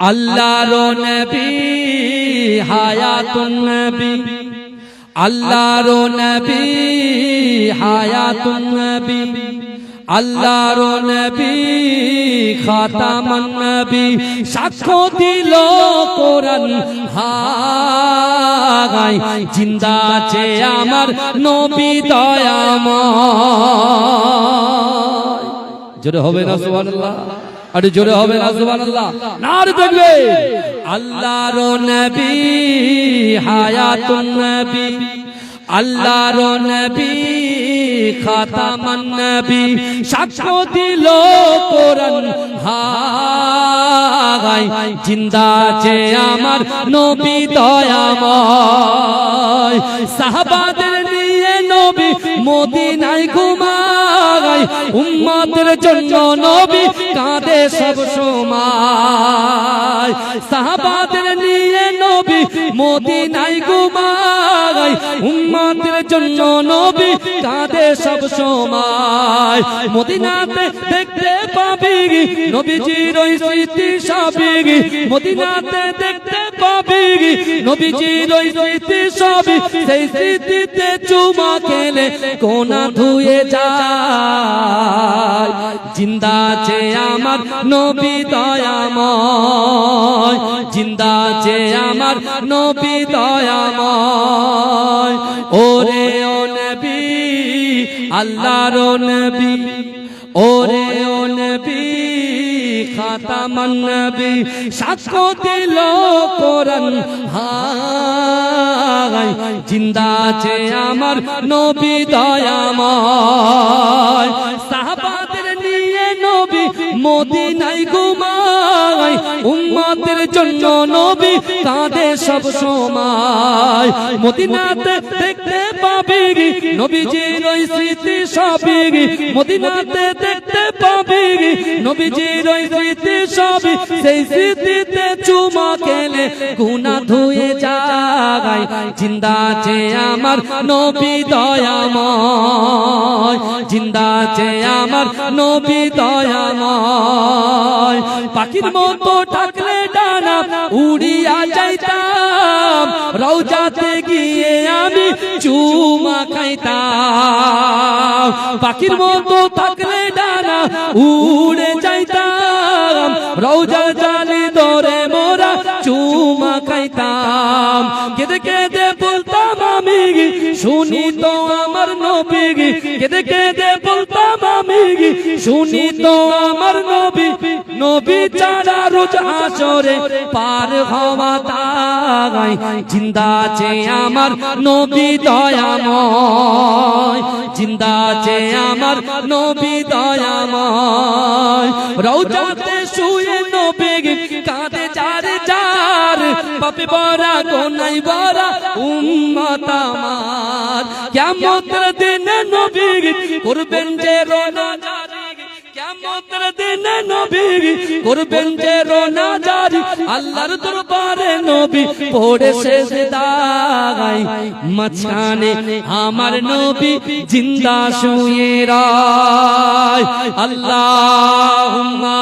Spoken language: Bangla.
আল্লাহর নবী হায়াতুন নবী। আল্লাহর নবী হায়াতুন নবী। আল্লাহর নবী খাতামান নবী। সাক্ষ্য দিল কোরআন হাই জিন্দা আছে আমার নবী দয়াময়। জোরে হবে না। সুবহানাল্লাহ। আরে জোরে হবে না, সুবহানাল্লাহ। নার দেখবে। আল্লাহর নবী, হায়াতুন নবী। আল্লাহর নবী, খাতামান নবী। সাক্ষ্য দিল কোরআন। হাই জিন্দা আছে আমার নবী দয়াময়। সাহাবাদের নিয়ে নবী মদিনায় ঘুমায় উম্মতের জন্য নবী কাঁদে সব সময়। সাহাবাদের নিয়ে নবী মদিনায় ঘুমায়। উম্মতের জন্য নবী কাঁদে সব সময়। মদিনাতে দেখতে পাবি, নবীজির ওই স্মৃতি সবই। মদিনাতে দেখতে পাবি। নবীজির ওই স্মৃতি সেই স্মৃতিতে চুমা খেলে কোনা ধুয়ে যায়। জিন্দা আছে আমার নবী দয়াময়, জিন্দা আছে আমার নবী দয়াময়। ওরে ও নবী, আল্লাহর নবী, ওরে ও নবী খাতামান নবী, সাক্ষ্য দিল কোরআন। হাই জিন্দা আছে আমার নবী দয়াময়। সাহাবাদের নিয়ে নবী মদিনায় ঘুমায়। উম্মতের জন্য নবী কাঁদে সব সময়। মদিনাতে দেখতে পাবি, নবীজির স্মৃতি সবই। মদিনাতে দেখতে পাবি নবীজির ওই স্মৃতি সবই সেই স্মৃতিতে চুমা খেলে, গুণা ধুয়ে যায় জিন্দা আছে আমার নবী দয়াময়, জিন্দা আছে আমার নবী দয়াময়। পাখির মতো ডাকলে ডানা উড়িয়া যাইতাম। রওজাতে গিয়ে আমি চুমা খাইতাম। পাখির মতো থাকলে ডানা উড়ে যাইতাম। রৌজা কেঁদে বলতাম আমি। শুনি তো আমার নবী। কেঁদে কেঁদে বলতাম আমি। শুনি তো আমার নবী। নবী ছাড়া রোজ আসরে পার হওয়া তাই জিন্দা আছে আমার নবী দয়াময়। জিন্দা আছে আমার নবী দয়াময়। রৌজাতে শুয়ে নবী কাঁদে পাপে বরা, গোনাই বরা, উম্মত আমার। কিয়ামতের দিনে নবী করবেন যে রোনা কিয়ামতের দিনে নবী করবেন যে রোনা জারি আল্লাহর দরবারে নবী পড়ে সেজদায় মাঝখানে আমার নবী জিন্দা শুয়ে রায়। আল্লাহুম্মা